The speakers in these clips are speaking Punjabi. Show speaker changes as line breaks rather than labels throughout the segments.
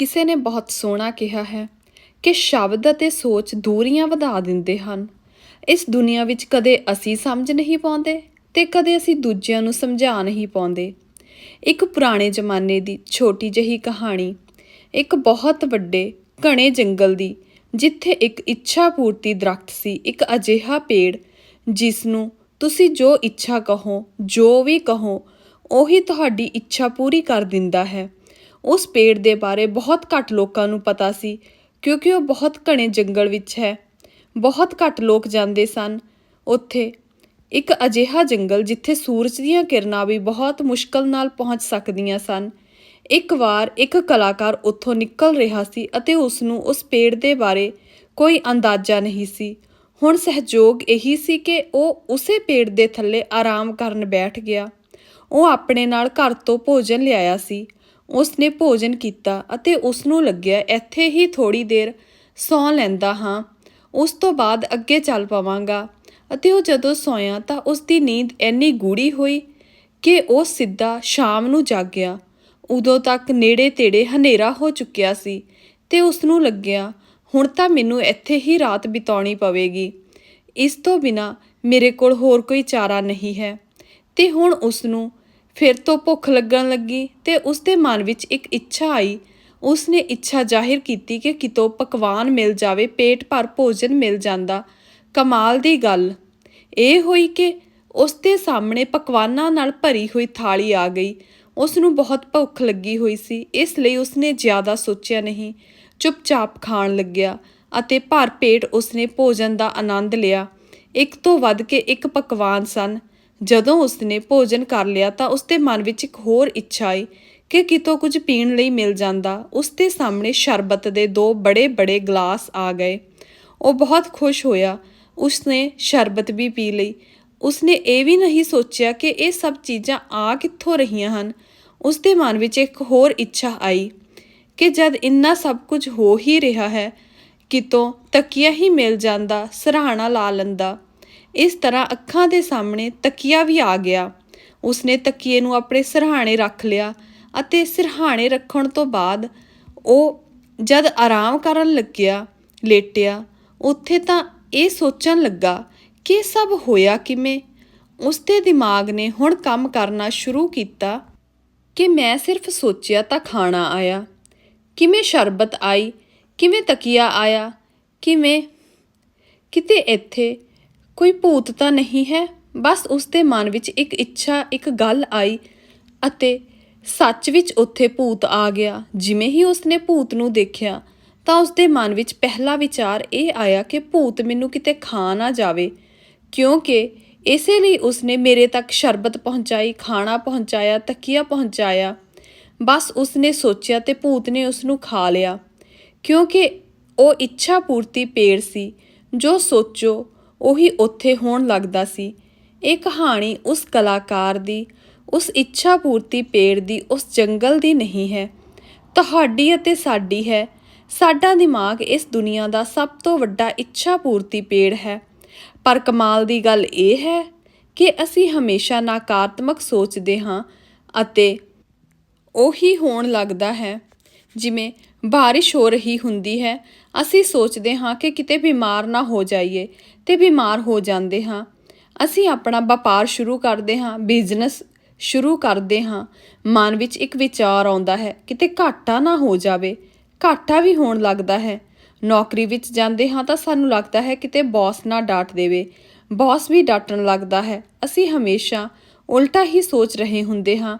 ਕਿਸੇ ਨੇ ਬਹੁਤ ਸੋਹਣਾ ਕਿਹਾ ਹੈ ਕਿ ਸ਼ਬਦ ਅਤੇ ਸੋਚ ਦੂਰੀਆਂ ਵਧਾ ਦਿੰਦੇ ਹਨ। ਇਸ ਦੁਨੀਆ ਵਿੱਚ ਕਦੇ ਅਸੀਂ ਸਮਝ ਨਹੀਂ ਪਾਉਂਦੇ ਤੇ ਕਦੇ ਅਸੀਂ ਦੂਜਿਆਂ ਨੂੰ ਸਮਝਾ ਨਹੀਂ ਪਾਉਂਦੇ। ਇੱਕ ਪੁਰਾਣੇ ਜ਼ਮਾਨੇ ਦੀ ਛੋਟੀ ਜਿਹੀ ਕਹਾਣੀ, ਇੱਕ ਬਹੁਤ ਵੱਡੇ ਘਣੇ ਜੰਗਲ ਦੀ, ਜਿੱਥੇ ਇੱਕ ਇੱਛਾ ਪੂਰਤੀ ਦਰਖਤ ਸੀ, ਇੱਕ ਅਜਿਹਾ ਪੇੜ ਜਿਸ ਨੂੰ ਤੁਸੀਂ ਜੋ ਇੱਛਾ ਕਹੋ, ਜੋ ਵੀ ਕਹੋ, ਉਹੀ ਤੁਹਾਡੀ ਇੱਛਾ ਪੂਰੀ ਕਰ ਦਿੰਦਾ ਹੈ। ਉਸ ਪੇੜ ਦੇ ਬਾਰੇ ਬਹੁਤ ਘੱਟ ਲੋਕਾਂ ਨੂੰ ਪਤਾ ਸੀ, ਕਿਉਂਕਿ ਉਹ ਬਹੁਤ ਘਣੇ ਜੰਗਲ ਵਿੱਚ ਹੈ। ਬਹੁਤ ਘੱਟ ਲੋਕ ਜਾਂਦੇ ਸਨ। ਉੱਥੇ ਇੱਕ ਅਜਿਹਾ ਜੰਗਲ ਜਿੱਥੇ ਸੂਰਜ ਦੀਆਂ ਕਿਰਨਾਂ ਵੀ ਬਹੁਤ ਮੁਸ਼ਕਲ ਨਾਲ ਪਹੁੰਚ ਸਕਦੀਆਂ ਸਨ। ਇੱਕ ਵਾਰ ਇੱਕ ਕਲਾਕਾਰ ਉੱਥੋਂ ਨਿਕਲ ਰਿਹਾ ਸੀ ਅਤੇ ਉਸ ਨੂੰ ਉਸ ਪੇੜ ਦੇ ਬਾਰੇ ਕੋਈ ਅੰਦਾਜ਼ਾ ਨਹੀਂ ਸੀ। ਹੁਣ ਸਹਿਯੋਗ ਇਹੀ ਸੀ ਕਿ ਉਹ ਉਸੇ ਪੇੜ ਦੇ ਥੱਲੇ ਆਰਾਮ ਕਰਨ ਬੈਠ ਗਿਆ। ਉਹ ਆਪਣੇ ਨਾਲ ਘਰ ਤੋਂ ਭੋਜਨ ਲਿਆਇਆ ਸੀ। ਉਸ ਨੇ ਭੋਜਨ ਕੀਤਾ ਅਤੇ ਉਸ ਨੂੰ ਲੱਗਿਆ, ਇੱਥੇ ਹੀ ਥੋੜੀ ਦੇਰ ਸੌਂ ਲੈਂਦਾ ਹਾਂ। ਉਸ ਤੋਂ ਬਾਅਦ ਅੱਗੇ ਚੱਲ ਪਵਾਂਗਾ। ਅਤੇ ਉਹ ਜਦੋਂ ਸੌਂਇਆ ਤਾਂ ਉਸ ਦੀ ਨੀਂਦ ਇੰਨੀ ਗੂੜੀ ਹੋਈ ਕਿ ਉਹ ਸਿੱਧਾ ਸ਼ਾਮ ਨੂੰ ਜਾਗਿਆ। ਉਦੋਂ ਤੱਕ ਨੇੜੇ ਤੇੜੇ ਹਨੇਰਾ ਹੋ ਚੁੱਕਿਆ ਸੀ ਤੇ ਉਸ ਨੂੰ ਲੱਗਿਆ, ਹੁਣ ਤਾਂ ਮੈਨੂੰ ਇੱਥੇ ਹੀ ਰਾਤ ਬਿਤਾਉਣੀ ਪਵੇਗੀ। ਇਸ ਤੋਂ ਬਿਨਾ ਮੇਰੇ ਕੋਲ ਹੋਰ ਕੋਈ ਚਾਰਾ ਨਹੀਂ ਹੈ। ਤੇ ਹੁਣ ਉਸ ਨੂੰ ਫਿਰ ਤੋਂ ਭੁੱਖ ਲੱਗਣ ਲੱਗੀ ਤੇ ਉਸ ਦੇ ਮਨ ਵਿੱਚ ਇੱਕ ਇੱਛਾ ਆਈ। ਉਸ ਨੇ ਇੱਛਾ ਜ਼ਾਹਿਰ ਕੀਤੀ ਕਿ ਕਿਤੋਂ ਪਕਵਾਨ ਮਿਲ ਜਾਵੇ, ਪੇਟ ਭਰ ਭੋਜਨ ਮਿਲ ਜਾਂਦਾ। ਕਮਾਲ ਦੀ ਗੱਲ। ਇਹ ਹੋਈ ਕਿ ਉਸ ਦੇ ਸਾਹਮਣੇ ਪਕਵਾਨਾਂ ਨਾਲ ਭਰੀ ਹੋਈ ਥਾਲੀ ਆ ਗਈ। ਉਸ ਨੂੰ ਬਹੁਤ ਭੁੱਖ ਲੱਗੀ ਹੋਈ ਸੀ, ਇਸ ਲਈ ਉਸ ਨੇ ਜ਼ਿਆਦਾ ਸੋਚਿਆ ਨਹੀਂ। ਚੁੱਪਚਾਪ ਖਾਣ ਲੱਗਿਆ ਅਤੇ ਭਰ ਪੇਟ ਉਸ ਨੇ ਭੋਜਨ ਦਾ ਆਨੰਦ ਲਿਆ। ਇੱਕ ਤੋਂ ਵੱਧ ਕੇ ਇੱਕ ਪਕਵਾਨ ਸਨ। ਜਦੋਂ ਉਸਨੇ ਭੋਜਨ ਕਰ ਲਿਆ ਤਾਂ ਉਸਦੇ ਮਨ ਵਿੱਚ ਇੱਕ ਹੋਰ ਇੱਛਾ ਆਈ ਕਿ ਕਿਤੋਂ ਕੁਝ ਪੀਣ ਲਈ ਮਿਲ ਜਾਂਦਾ। ਉਸ ਦੇ ਸਾਹਮਣੇ ਸ਼ਰਬਤ ਦੇ ਦੋ ਬੜੇ-ਬੜੇ ਗਲਾਸ ਆ ਗਏ। ਉਹ ਬਹੁਤ ਖੁਸ਼ ਹੋਇਆ। ਉਸਨੇ ਸ਼ਰਬਤ ਵੀ ਪੀ ਲਈ। ਉਸਨੇ ਇਹ ਵੀ ਨਹੀਂ ਸੋਚਿਆ ਕਿ ਇਹ ਸਭ ਚੀਜ਼ਾਂ ਆ ਕਿੱਥੋਂ ਰਹੀਆਂ ਹਨ। ਉਸਦੇ ਮਨ ਵਿੱਚ ਇੱਕ ਹੋਰ ਇੱਛਾ ਆਈ ਕਿ ਜਦ ਇੰਨਾ ਸਭ ਕੁਝ ਹੋ ਹੀ ਰਿਹਾ ਹੈ, ਕਿਤੋਂ ਤਕੀਆ ਹੀ ਮਿਲ ਜਾਂਦਾ, ਸਰਾਹਣਾ ਲਾ ਲੈਂਦਾ। ਇਸ ਤਰ੍ਹਾਂ ਅੱਖਾਂ ਦੇ ਸਾਹਮਣੇ ਤਕੀਆ ਵੀ ਆ ਗਿਆ। ਉਸਨੇ ਤਕੀਏ ਨੂੰ ਆਪਣੇ ਸਿਰਹਾਣੇ ਰੱਖ ਲਿਆ ਅਤੇ ਸਿਰਹਾਣੇ ਰੱਖਣ ਤੋਂ ਬਾਅਦ ਉਹ ਜਦ ਆਰਾਮ ਕਰਨ ਲੱਗਿਆ, ਲੇਟਿਆ, ਉੱਥੇ ਤਾਂ ਇਹ ਸੋਚਣ ਲੱਗਾ, ਕਿ ਸਭ ਹੋਇਆ ਕਿਵੇਂ? ਉਸਦੇ ਦਿਮਾਗ ਨੇ ਹੁਣ ਕੰਮ ਕਰਨਾ ਸ਼ੁਰੂ ਕੀਤਾ ਕਿ ਮੈਂ ਸਿਰਫ ਸੋਚਿਆ ਤਾਂ ਖਾਣਾ ਆਇਆ। ਕਿਵੇਂ ਸ਼ਰਬਤ ਆਈ? ਕਿਵੇਂ ਤਕੀਆ ਆਇਆ? ਕਿਵੇਂ? ਕਿਤੇ ਇੱਥੇ ਕੋਈ ਭੂਤ ਤਾਂ ਨਹੀਂ ਹੈ। ਬਸ ਉਸ ਦੇ ਮਨ ਵਿੱਚ ਇੱਕ ਇੱਛਾ, ਇੱਕ ਗੱਲ ਆਈ ਅਤੇ ਸੱਚ ਵਿੱਚ ਉੱਥੇ ਭੂਤ ਆ ਗਿਆ। ਜਿਵੇਂ ਹੀ ਉਸਨੇ ਭੂਤ ਨੂੰ ਦੇਖਿਆ, ਤਾਂ ਉਸਦੇ ਮਨ ਵਿੱਚ ਪਹਿਲਾ ਵਿਚਾਰ ਇਹ ਆਇਆ ਕਿ ਭੂਤ ਮੈਨੂੰ ਕਿਤੇ ਖਾ ਨਾ ਜਾਵੇ, ਕਿਉਂਕਿ ਇਸੇ ਲਈ ਉਸਨੇ ਮੇਰੇ ਤੱਕ ਸ਼ਰਬਤ ਪਹੁੰਚਾਈ, ਖਾਣਾ ਪਹੁੰਚਾਇਆ, ਤਕੀਆ ਪਹੁੰਚਾਇਆ। ਬਸ ਉਸਨੇ ਸੋਚਿਆ ਤੇ ਭੂਤ ਨੇ ਉਸ ਨੂੰ ਖਾ ਲਿਆ, ਕਿਉਂਕਿ ਉਹ ਇੱਛਾ ਪੂਰਤੀ ਪੇੜ ਸੀ। ਜੋ ਸੋਚੋ ਉਹੀ ਉੱਥੇ ਹੋਣ ਲੱਗਦਾ ਸੀ। ਇਹ ਕਹਾਣੀ ਉਸ ਕਲਾਕਾਰ ਦੀ, ਉਸ ਇੱਛਾ ਪੂਰਤੀ ਪੇੜ ਦੀ, ਉਸ ਜੰਗਲ ਦੀ ਨਹੀਂ ਹੈ। ਤੁਹਾਡੀ ਅਤੇ ਸਾਡੀ ਹੈ। ਸਾਡਾ ਦਿਮਾਗ ਇਸ ਦੁਨੀਆ ਦਾ ਸਭ ਤੋਂ ਵੱਡਾ ਇੱਛਾ ਪੂਰਤੀ ਪੇੜ ਹੈ। ਪਰ ਕਮਾਲ ਦੀ ਗੱਲ ਇਹ ਹੈ ਕਿ ਅਸੀਂ ਹਮੇਸ਼ਾ ਨਕਾਰਾਤਮਕ ਸੋਚਦੇ ਹਾਂ ਅਤੇ ਉਹੀ ਹੋਣ ਲੱਗਦਾ ਹੈ। ਜਿਵੇਂ ਬਾਰਿਸ਼ ਹੋ ਰਹੀ ਹੁੰਦੀ ਹੈ। ਅਸੀਂ ਸੋਚਦੇ ਹਾਂ ਕਿ ਕਿਤੇ ਬਿਮਾਰ ਨਾ ਹੋ ਜਾਈਏ ਤੇ ਬਿਮਾਰ ਹੋ ਜਾਂਦੇ ਹਾਂ। ਅਸੀਂ ਆਪਣਾ ਵਪਾਰ ਸ਼ੁਰੂ ਕਰਦੇ ਹਾਂ ਬਿਜ਼ਨਸ ਸ਼ੁਰੂ ਕਰਦੇ ਹਾਂ। ਮਨ ਵਿੱਚ ਇੱਕ ਵਿਚਾਰ ਆਉਂਦਾ ਹੈ, ਕਿਤੇ ਘਾਟਾ ਨਾ ਹੋ ਜਾਵੇ। ਘਾਟਾ ਵੀ ਹੋਣ ਲੱਗਦਾ ਹੈ। ਨੌਕਰੀ ਵਿੱਚ ਜਾਂਦੇ ਹਾਂ ਤਾਂ ਸਾਨੂੰ ਲੱਗਦਾ ਹੈ ਕਿਤੇ ਬੌਸ ਨਾ ਡਾਂਟ ਦੇਵੇ। ਬੌਸ ਵੀ ਡਾਂਟਣ ਲੱਗਦਾ ਹੈ। ਅਸੀਂ ਹਮੇਸ਼ਾ ਉਲਟਾ ਹੀ ਸੋਚ ਰਹੇ ਹੁੰਦੇ ਹਾਂ।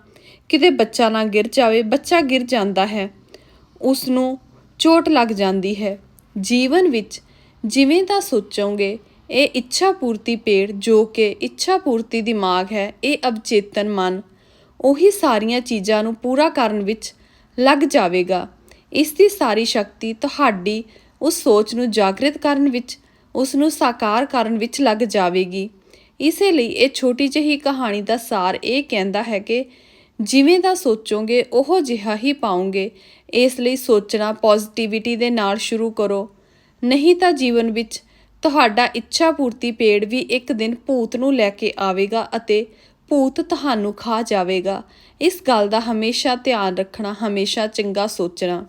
ਕਿਤੇ ਬੱਚਾ ਨਾ ਗਿਰ ਜਾਵੇ, ਬੱਚਾ ਗਿਰ ਜਾਂਦਾ ਹੈ। ਉਸ ਨੂੰ ਚੋਟ ਲੱਗ ਜਾਂਦੀ ਹੈ। ਜੀਵਨ ਵਿੱਚ ਜਿਵੇਂ ਦਾ ਸੋਚੋਗੇ, ਇਹ ਇੱਛਾ ਪੂਰਤੀ ਪੇੜ ਜੋ ਕਿ ਇੱਛਾ ਪੂਰਤੀ ਦਿਮਾਗ ਹੈ, ਇਹ ਅਵਚੇਤਨ ਮਨ, ਉਹੀ ਸਾਰੀਆਂ ਚੀਜ਼ਾਂ ਨੂੰ ਪੂਰਾ ਕਰਨ ਵਿੱਚ ਲੱਗ ਜਾਵੇਗਾ। ਇਸ ਦੀ ਸਾਰੀ ਸ਼ਕਤੀ ਤੁਹਾਡੀ ਉਸ ਸੋਚ ਨੂੰ ਜਾਗਰਿਤ ਕਰਨ ਵਿੱਚ, ਉਸ ਨੂੰ ਸਾਕਾਰ ਕਰਨ ਵਿੱਚ ਲੱਗ ਜਾਵੇਗੀ। ਇਸੇ ਲਈ ਇਹ ਛੋਟੀ ਜਿਹੀ ਕਹਾਣੀ ਦਾ ਸਾਰ ਇਹ ਕਹਿੰਦਾ ਹੈ ਕਿ ਜਿਵੇਂ ਦਾ ਸੋਚੋਗੇ, ਉਹ ਜਿਹਾ ਹੀ ਪਾਓਗੇ। ਇਸ ਲਈ ਸੋਚਣਾ ਪੋਜ਼ਿਟਿਵਿਟੀ ਦੇ ਨਾਲ ਸ਼ੁਰੂ ਕਰੋ। ਨਹੀਂ ਤਾਂ ਜੀਵਨ ਵਿੱਚ ਤੁਹਾਡਾ ਇੱਛਾ ਪੂਰਤੀ ਪੇੜ ਵੀ ਇੱਕ ਦਿਨ ਭੂਤ ਨੂੰ ਲੈ ਕੇ ਆਵੇਗਾ ਅਤੇ ਭੂਤ ਤੁਹਾਨੂੰ ਖਾ ਜਾਵੇਗਾ। ਇਸ ਗੱਲ ਦਾ ਹਮੇਸ਼ਾ ਧਿਆਨ ਰੱਖਣਾ, ਹਮੇਸ਼ਾ ਚੰਗਾ ਸੋਚਣਾ।